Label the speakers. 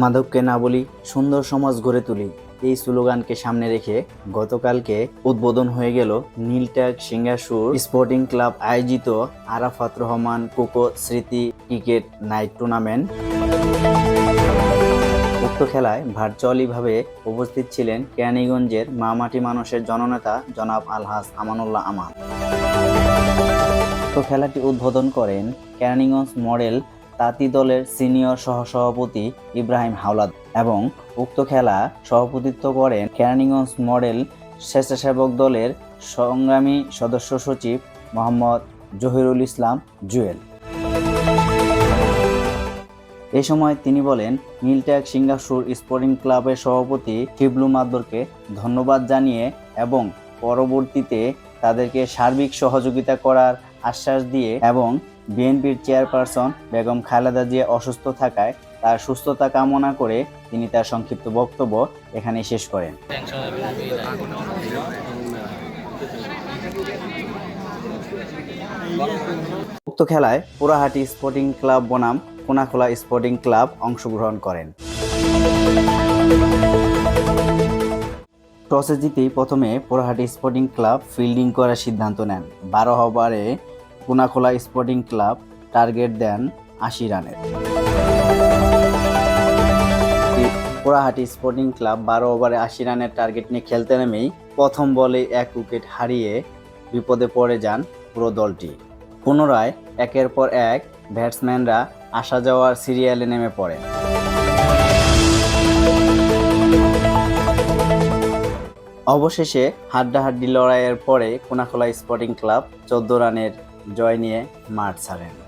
Speaker 1: মাদককে না বলি সুন্দর সমাজ গড়ে তুলি। এই স্লোগানকে সামনে রেখে গতকালকে উদ্বোধন হয়ে গেল নীলট্যাগ সিঙ্গাসুর স্পোর্টিং ক্লাব আয়োজিত আরাফাত রহমান, কোকো, স্মৃতি ক্রিকেট নাইট টুর্নামেন্ট। উক্ত খেলায় ভার্চুয়ালিভাবে উপস্থিত ছিলেন কেরানীগঞ্জের মামাটি মানুষের জননেতা জনাব আলহাস আমানুল্লাহ আমান। উক্ত খেলাটি উদ্বোধন করেন কেরানীগঞ্জ মডেল তাঁতি দলের সিনিয়র সহসভাপতি ইব্রাহিম হাওলাদ এবং উক্ত খেলা সভাপতিত্ব করেন কেরানীগঞ্জ মডেল স্বেচ্ছাসেবক দলের সংগ্রামী সদস্য সচিব মোহাম্মদ জহিরুল ইসলাম জুয়েল। এ সময় তিনি বলেন নীলট্যাগ সিঙ্গাসুর স্পোর্টিং ক্লাবের সভাপতি শিবলু মাদ্দরকে ধন্যবাদ জানিয়ে এবং পরবর্তীতে তাদেরকে সার্বিক সহযোগিতা করার আশ্বাস দিয়ে এবং বিএনপির চেয়ারপারসন বেগম খালেদা জিয়া অসুস্থ থাকায় তার সুস্থতা কামনা করে তিনি তার সংক্ষিপ্ত বক্তব্য এখানে শেষ করেন। উক্ত খেলায় পুরাহাটি স্পোর্টিং ক্লাব বনাম, কোনাখোলা স্পোর্টিং ক্লাব অংশগ্রহণ করেন। টসে জিতেই প্রথমে পোড়াহাটি স্পোর্টিং ক্লাব ফিল্ডিং করার সিদ্ধান্ত নেন। বারো ওভারে কোনাখোলা স্পোর্টিং ক্লাব টার্গেট দেন আশি রানের। পোড়াহাটি স্পোর্টিং ক্লাব বারো ওভারে আশি রানের টার্গেট নিয়ে খেলতে নেমেই প্রথম বলে এক উইকেট হারিয়ে বিপদে পড়ে যান পুরো দলটি। পুনরায় একের পর এক ব্যাটসম্যানরা আসা যাওয়ার সিরিয়ালে নেমে পড়ে অবশেষে হাড্ডাহাড্ডি লড়াইয়ের পরে কোনাখোলা স্পোর্টিং ক্লাব চোদ্দ রানের জয় নিয়ে মাঠ ছাড়েন।